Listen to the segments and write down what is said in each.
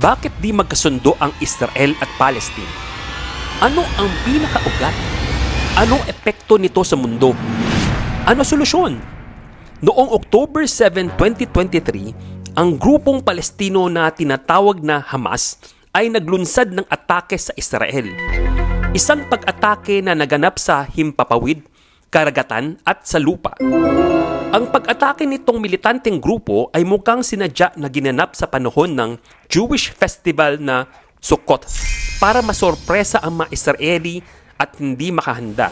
Bakit di magkasundo ang Israel at Palestine? Ano ang pinakaugat? Anong epekto nito sa mundo? Ano solusyon? Noong October 7, 2023, ang grupong Palestino na tinatawag na Hamas ay naglunsad ng atake sa Israel. Isang pag-atake na naganap sa himpapawid, karagatan at sa lupa. Ang pag-atake nitong militanteng grupo ay mukhang sinadya na ginanap sa panahon ng Jewish festival na Sukkot para masorpresa ang mga Israeli at hindi makahanda.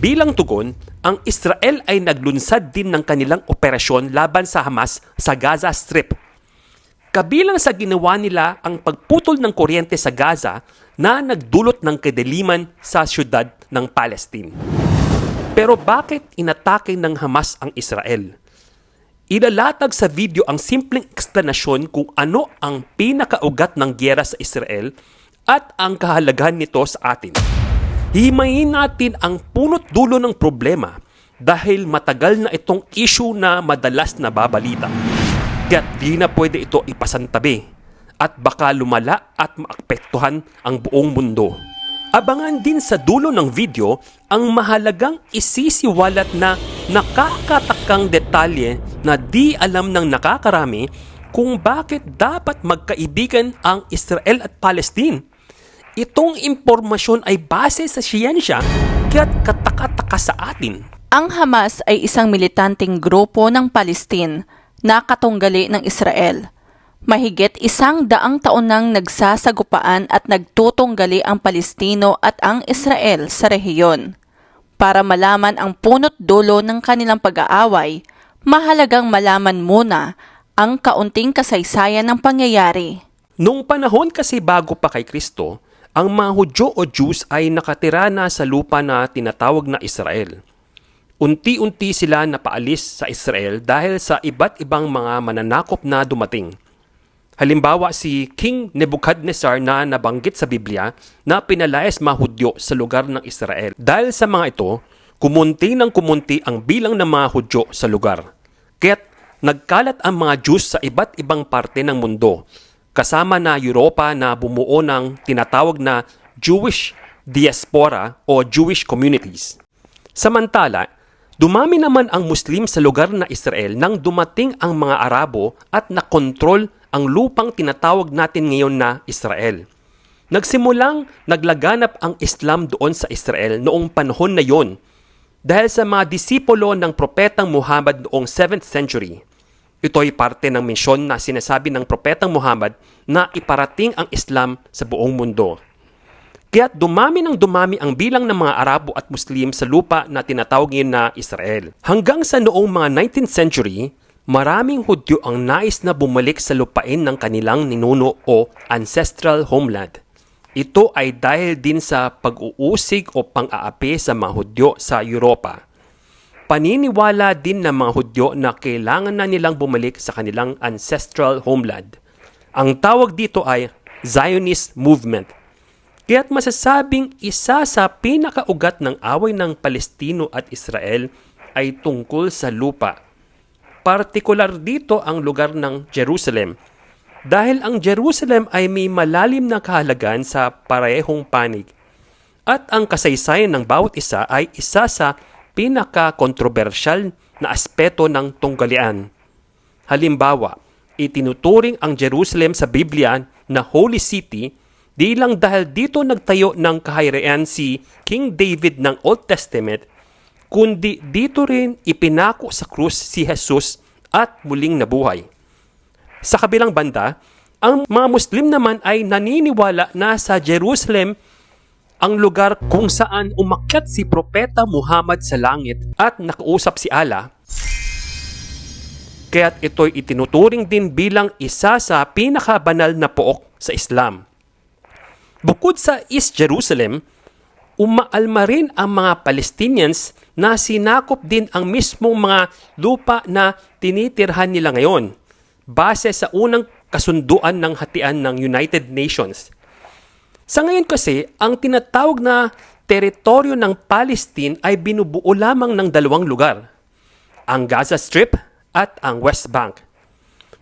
Bilang tugon, ang Israel ay naglunsad din ng kanilang operasyon laban sa Hamas sa Gaza Strip. Kabilang sa ginawa nila ang pagputol ng kuryente sa Gaza na nagdulot ng kadiliman sa syudad ng Palestine. Pero bakit inatake ng Hamas ang Israel? Ilalatag sa video ang simpleng eksplanasyon kung ano ang pinakaugat ng gyera sa Israel at ang kahalagahan nito sa atin. Himayin natin ang punot dulo ng problema dahil matagal na itong issue na madalas na babalita. Kaya't di na pwede ito ipasantabi at baka lumala at maapektuhan ang buong mundo. Abangan din sa dulo ng video ang mahalagang isisiwalat na nakakatakang detalye na di alam ng nakakarami kung bakit dapat magkaibigan ang Israel at Palestine. Itong impormasyon ay base sa siyensya kaya't kataka-taka sa atin. Ang Hamas ay isang militanteng grupo ng Palestine na katunggali ng Israel. Mahigit isang daang taon nang nagsasagupaan at nagtutunggali ang Palestino at ang Israel sa rehiyon. Para malaman ang punot dulo ng kanilang pag-aaway, mahalagang malaman muna ang kaunting kasaysayan ng pangyayari. Noong panahon kasi bago pa kay Kristo, ang mga Hudyo o Jews ay nakatira na sa lupa na tinatawag na Israel. Unti-unti sila napaalis sa Israel dahil sa iba't ibang mga mananakop na dumating. Halimbawa si King Nebuchadnezzar na nabanggit sa Biblia na pinalayas mga Hudyo sa lugar ng Israel. Dahil sa mga ito, kumunti ng kumunti ang bilang ng mga Hudyo sa lugar. Kaya't nagkalat ang mga Jews sa iba't ibang parte ng mundo, kasama na Europa na bumuo ng tinatawag na Jewish diaspora o Jewish communities. Samantala, dumami naman ang Muslim sa lugar na Israel nang dumating ang mga Arabo at nakontrol ang lupang tinatawag natin ngayon na Israel. Nagsimulang naglaganap ang Islam doon sa Israel noong panahon na yon dahil sa mga disipulo ng propetang Muhammad noong 7th century. Ito ay parte ng misyon na sinasabi ng propetang Muhammad na iparating ang Islam sa buong mundo. Kaya dumami ng dumami ang bilang ng mga Arabo at Muslim sa lupa na tinatawag ngayon na Israel. Hanggang sa noong mga 19th century, maraming Hudyo ang nais na bumalik sa lupain ng kanilang ninuno o ancestral homeland. Ito ay dahil din sa pag-uusig o pang-aapi sa mga Hudyo sa Europa. Paniniwala din ng mga Hudyo na kailangan na nilang bumalik sa kanilang ancestral homeland. Ang tawag dito ay Zionist movement. Kaya't masasabing isa sa pinakaugat ng away ng Palestino at Israel ay tungkol sa lupa. Partikular dito ang lugar ng Jerusalem dahil ang Jerusalem ay may malalim na kahalagan sa parehong panig. At ang kasaysayan ng bawat isa ay isa sa pinaka-kontrobersyal na aspeto ng tunggalian. Halimbawa, itinuturing ang Jerusalem sa Biblia na Holy City di lang dahil dito nagtayo ng kahayarian si King David ng Old Testament, kundi dito rin ipinako sa krus si Jesus at muling nabuhay. Sa kabilang banda, ang mga Muslim naman ay naniniwala na sa Jerusalem ang lugar kung saan umakyat si Propeta Muhammad sa langit at nakausap si Allah. Kaya't ito'y itinuturing din bilang isa sa pinakabanal na pook sa Islam. Bukod sa East Jerusalem, umaalma rin ang mga Palestinians na sinakop din ang mismong mga lupa na tinitirhan nila ngayon base sa unang kasunduan ng hatian ng United Nations. Sa ngayon kasi, ang tinatawag na teritoryo ng Palestine ay binubuo lamang ng dalawang lugar, ang Gaza Strip at ang West Bank.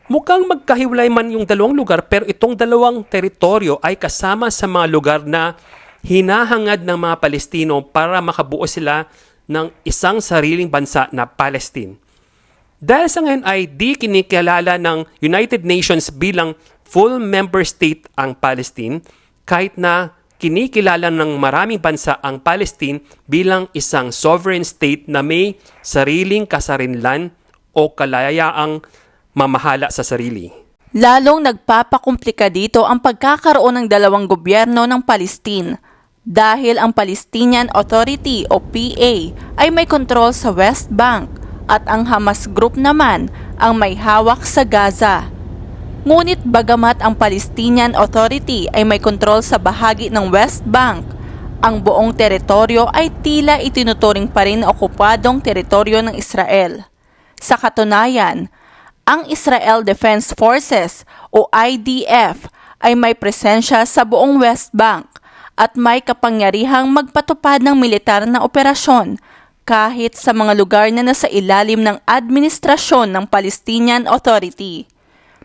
Mukhang magkahiwalay man yung dalawang lugar pero itong dalawang teritoryo ay kasama sa mga lugar na hinahangad ng mga Palestino para makabuo sila ng isang sariling bansa na Palestine. Dahil sa ngayon ay di kinikilala ng United Nations bilang full member state ang Palestine kahit na kinikilala ng maraming bansa ang Palestine bilang isang sovereign state na may sariling kasarinlan o kalayaang mamahala sa sarili. Lalong nagpapakomplika dito ang pagkakaroon ng dalawang gobyerno ng Palestine dahil ang Palestinian Authority o PA ay may kontrol sa West Bank at ang Hamas Group naman ang may hawak sa Gaza. Ngunit bagamat ang Palestinian Authority ay may kontrol sa bahagi ng West Bank, ang buong teritoryo ay tila itinuturing pa rin na okupadong teritoryo ng Israel. Sa katunayan, ang Israel Defense Forces o IDF ay may presensya sa buong West Bank at may kapangyarihang magpatupad ng militar na operasyon kahit sa mga lugar na nasa ilalim ng administrasyon ng Palestinian Authority.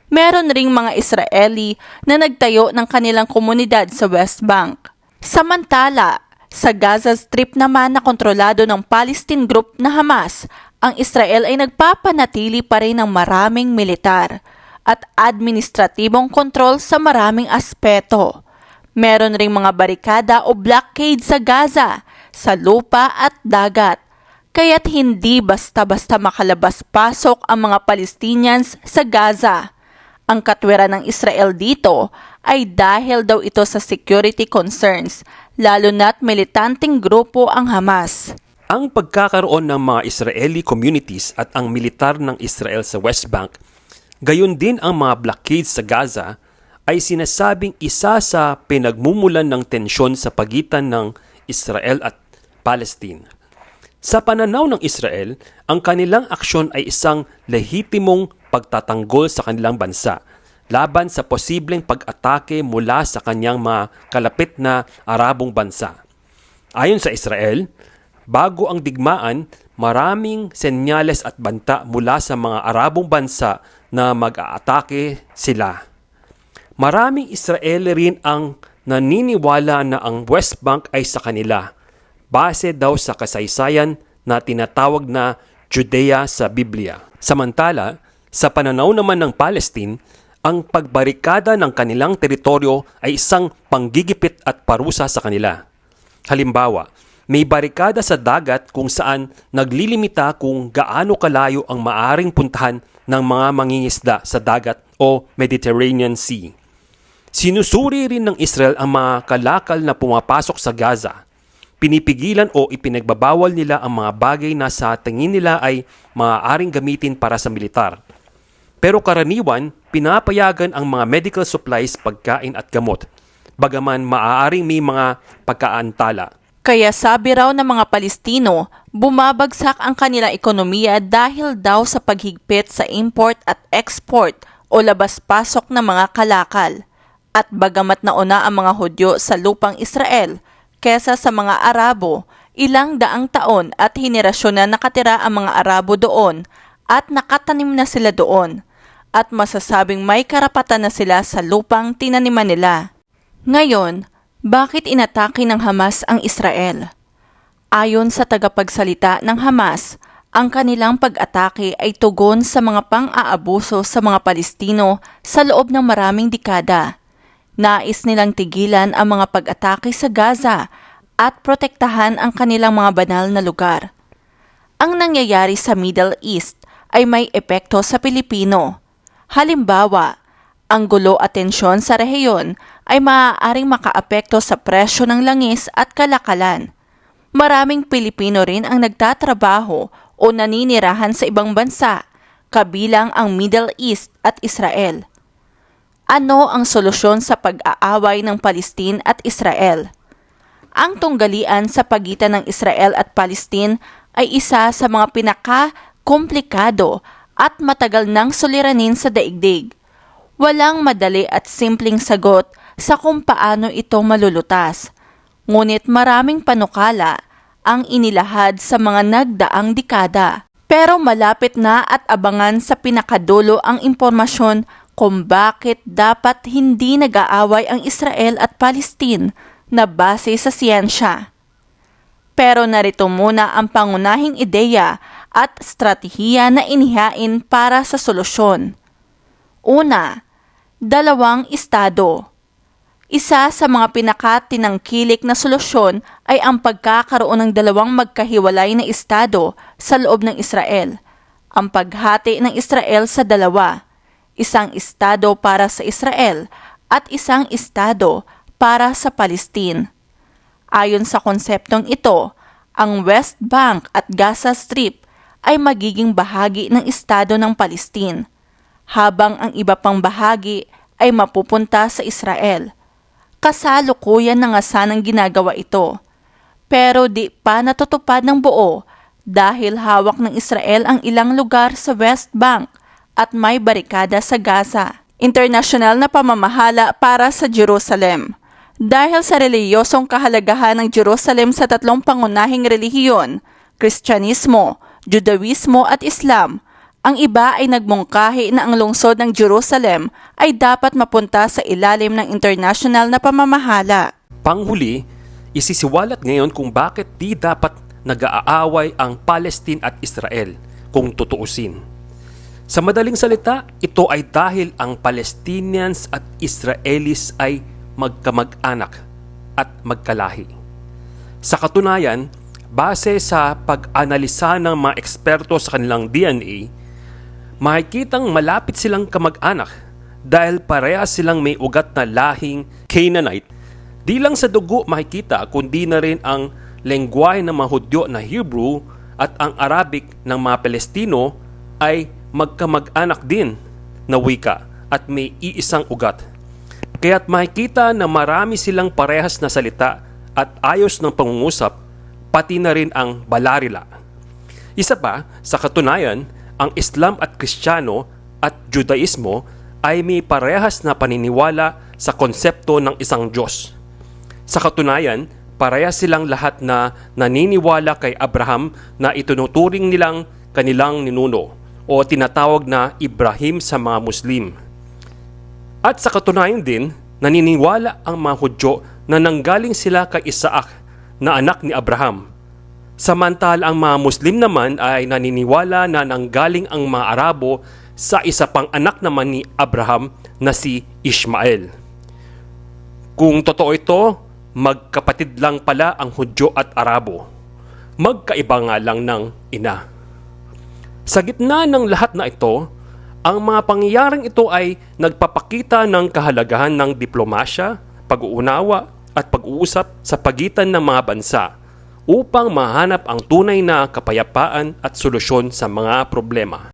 Meron ring mga Israeli na nagtayo ng kanilang komunidad sa West Bank. Samantala, sa Gaza Strip naman na kontrolado ng Palestine Group na Hamas, ang Israel ay nagpapanatili pa rin ng maraming militar at administratibong kontrol sa maraming aspeto. Meron ring mga barikada o blockade sa Gaza, sa lupa at dagat. Kaya't hindi basta-basta makalabas-pasok ang mga Palestinians sa Gaza. Ang katwiran ng Israel dito ay dahil daw ito sa security concerns, lalo na't militanteng grupo ang Hamas. Ang pagkakaroon ng mga Israeli communities at ang militar ng Israel sa West Bank, gayon din ang mga blockades sa Gaza, ay sinasabing isa sa pinagmumulan ng tensyon sa pagitan ng Israel at Palestine. Sa pananaw ng Israel, ang kanilang aksyon ay isang lehitimong pagtatanggol sa kanilang bansa laban sa posibleng pag-atake mula sa kanyang mga kalapit na Arabong bansa. Ayon sa Israel, bago ang digmaan, maraming senyales at banta mula sa mga Arabong bansa na mag-aatake sila. Maraming Israeli rin ang naniniwala na ang West Bank ay sa kanila, base daw sa kasaysayan na tinatawag na Judea sa Biblia. Samantala, sa pananaw naman ng Palestine, ang pagbarikada ng kanilang teritoryo ay isang panggigipit at parusa sa kanila. Halimbawa, may barikada sa dagat kung saan naglilimita kung gaano kalayo ang maaring puntahan ng mga mangingisda sa dagat o Mediterranean Sea. Sinusuri rin ng Israel ang mga kalakal na pumapasok sa Gaza. Pinipigilan o ipinagbabawal nila ang mga bagay na sa tingin nila ay maaaring gamitin para sa militar. Pero karaniwan, pinapayagan ang mga medical supplies, pagkain at gamot, bagaman maaaring may mga pagkaantala. Kaya sabi raw ng mga Palestino, bumabagsak ang kanilang ekonomiya dahil daw sa paghigpit sa import at export o labas-pasok ng mga kalakal. At bagamat nauna ang mga Hudyo sa lupang Israel kesa sa mga Arabo, ilang daang taon at henerasyon na nakatira ang mga Arabo doon at nakatanim na sila doon at masasabing may karapatan na sila sa lupang tinaniman nila. Ngayon, bakit inatake ng Hamas ang Israel? Ayon sa tagapagsalita ng Hamas, ang kanilang pag-atake ay tugon sa mga pang-aabuso sa mga Palestino sa loob ng maraming dekada. Nais nilang tigilan ang mga pag-atake sa Gaza at protektahan ang kanilang mga banal na lugar. Ang nangyayari sa Middle East ay may epekto sa Pilipino. Halimbawa, ang gulo at tensyon sa rehiyon ay maaaring makaapekto sa presyo ng langis at kalakalan. Maraming Pilipino rin ang nagtatrabaho o naninirahan sa ibang bansa, kabilang ang Middle East at Israel. Ano ang solusyon sa pag-aaway ng Palestine at Israel? Ang tunggalian sa pagitan ng Israel at Palestine ay isa sa mga pinaka-komplikado at matagal nang suliranin sa daigdig. Walang madali at simpleng sagot sa kung paano ito malulutas. Ngunit maraming panukala ang inilahad sa mga nagdaang dekada. Pero malapit na at abangan sa pinakadulo ang impormasyon kung bakit dapat hindi nag-aaway ang Israel at Palestine na base sa siyensya. Pero narito muna ang pangunahing ideya at strategiya na inihain para sa solusyon. Una, dalawang estado. Isa sa mga pinakatinangkilik na solusyon ay ang pagkakaroon ng dalawang magkahiwalay na estado sa loob ng Israel. Ang paghati ng Israel sa dalawa, isang estado para sa Israel at isang estado para sa Palestine. Ayon sa konseptong ito, ang West Bank at Gaza Strip ay magiging bahagi ng estado ng Palestine, habang ang iba pang bahagi ay mapupunta sa Israel. Kasalukuyan na nga sanang ginagawa ito, pero di pa natutupad ng buo dahil hawak ng Israel ang ilang lugar sa West Bank at may barikada sa Gaza. Internasyonal na pamamahala para sa Jerusalem. Dahil sa reliyosong kahalagahan ng Jerusalem sa tatlong pangunahing relihiyon, Kristyanismo, Judaismo at Islam, ang iba ay nagmungkahi na ang lungsod ng Jerusalem ay dapat mapunta sa ilalim ng international na pamamahala. Panghuli, isisiwalat ngayon kung bakit di dapat nag-aaway ang Palestine at Israel kung tutuusin. Sa madaling salita, ito ay dahil ang Palestinians at Israelis ay magkamag-anak at magkalahi. Sa katunayan, base sa pag-analisa ng mga eksperto sa kanilang DNA, makikitang malapit silang kamag-anak dahil parehas silang may ugat na lahing Canaanite. Di lang sa dugo makikita kundi na rin ang lengguwahe ng mga Hudyo na Hebrew at ang Arabic ng mga Palestino ay magkamag-anak din na wika at may iisang ugat. Kaya't makikita na marami silang parehas na salita at ayos ng pangungusap pati na rin ang balarila. Isa pa, sa katunayan, ang Islam at Kristiyano at Judaismo ay may parehas na paniniwala sa konsepto ng isang Diyos. Sa katunayan, parehas silang lahat na naniniwala kay Abraham na itunuturing nilang kanilang ninuno o tinatawag na Ibrahim sa mga Muslim. At sa katunayan din, naniniwala ang mga Hudyo na nanggaling sila kay Isaac na anak ni Abraham Samantala ang mga Muslim naman ay naniniwala na nanggaling ang mga Arabo sa isa pang anak naman ni Abraham na si Ishmael. Kung totoo ito, magkapatid lang pala ang Hudyo at Arabo. Magkaiba nga lang ng ina. Sa gitna ng lahat na ito, ang mga pangyayaring ito ay nagpapakita ng kahalagahan ng diplomasya, pag-uunawa at pag-uusap sa pagitan ng mga bansa upang mahanap ang tunay na kapayapaan at solusyon sa mga problema.